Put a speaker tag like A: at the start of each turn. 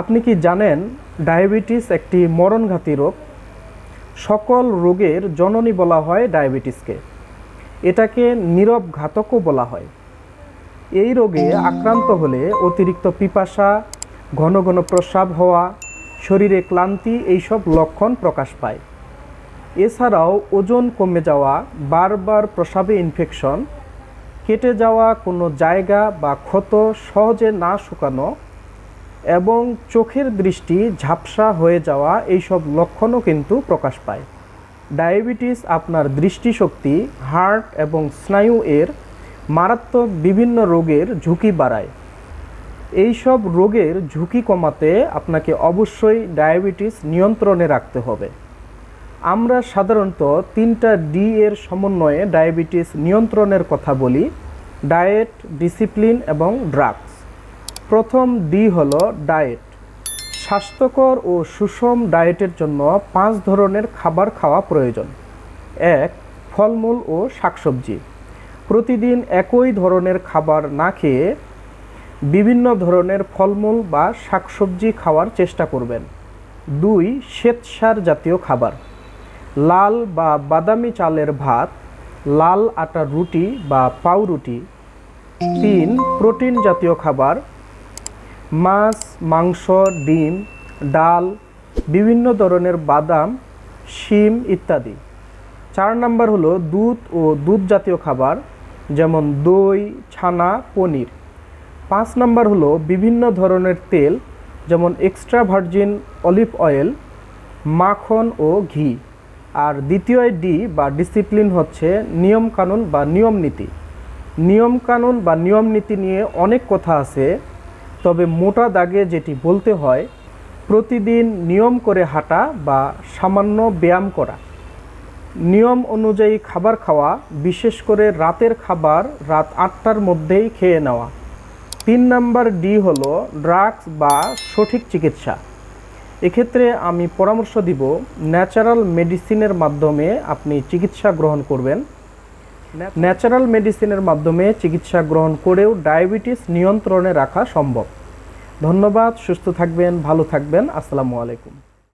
A: আপনি কি জানেন ডায়াবেটিস একটি মরণঘাতী রোগ? সকল রোগের জননী বলা হয় ডায়াবেটিসকে। এটাকে নীরব ঘাতকও বলা হয়। এই রোগে আক্রান্ত হলে অতিরিক্ত পিপাসা, ঘন ঘন প্রস্রাব হওয়া, শরীরে ক্লান্তি এইসব লক্ষণ প্রকাশ পায়। এছাড়াও ওজন কমে যাওয়া, বারবার প্রস্রাবে ইনফেকশন কেটে যাওয়া কোনো জায়গা বা ক্ষত সহজে না শুকানো এবং চোখের দৃষ্টি ঝাপসা হয়ে যাওয়া এইসব লক্ষণও কিন্তু প্রকাশ পায়। ডায়াবেটিস আপনার দৃষ্টিশক্তি, হার্ট এবং স্নায়ু এর মারাত্মক বিভিন্ন রোগের ঝুঁকি বাড়ায়। এইসব রোগের ঝুঁকি কমাতে আপনাকে অবশ্যই ডায়াবেটিস নিয়ন্ত্রণে রাখতে হবে। আমরা সাধারণত তিনটা ডি এর সমন্বয়ে ডায়াবেটিস নিয়ন্ত্রণের কথা বলি, ডায়েট, ডিসিপ্লিন এবং ড্রাগস প্রথম ডি হলো ডায়েট স্বাস্থ্যকর ও সুষম ডায়েটের জন্য পাঁচ ধরনের খাবার খাওয়া প্রয়োজন। এক, ফলমূল ও শাকসবজি। প্রতিদিন একই ধরনের খাবার না খেয়ে বিভিন্ন ধরনের ফলমূল বা শাকসবজি খাওয়ার চেষ্টা করবেন। দুই, শ্বেতসার জাতীয় খাবার। লাল বা বাদামি চালের ভাত, লাল আটার রুটি বা পাউরুটি। তিন, প্রোটিন জাতীয় খাবার মাছ, মাংস, ডিম, ডাল, বিভিন্ন ধরনের বাদাম, শিম ইত্যাদি। চার নাম্বার হলো দুধ ও দুধ জাতীয় খাবার, যেমন দই, ছানা, পনির। পাঁচ নাম্বার হলো বিভিন্ন ধরনের তেল, যেমন এক্সট্রা ভার্জিন অলিভ অয়েল, মাখন ও ঘি। আর দ্বিতীয় ডি বা ডিসিপ্লিন হচ্ছে নিয়মকানুন বা নিয়ম নীতি নিয়মকানুন বা নিয়ম নীতি নিয়ে অনেক কথা আছে। তবে মোটা দাগে যেটি বলতে হয়, প্রতিদিন নিয়ম করে হাঁটা বা সামান্য ব্যায়াম করা। নিয়ম অনুযায়ী খাবার খাওয়া, বিশেষ করে রাতের খাবার রাত আটটার মধ্যেই খেয়ে নেওয়া। তিন নাম্বার ডি হলো ড্রাগস বা সঠিক চিকিৎসা। এক্ষেত্রে আমি পরামর্শ দিব, ন্যাচারাল মেডিসিনের মাধ্যমে আপনি চিকিৎসা গ্রহণ করবেন। ন্যাচারাল মেডিসিনের মাধ্যমে চিকিৎসা গ্রহণ করেও ডায়াবেটিস নিয়ন্ত্রণে রাখা সম্ভব। ধন্যবাদ, সুস্থ থাকবেন, ভালো থাকবেন। আসসালামু আলাইকুম।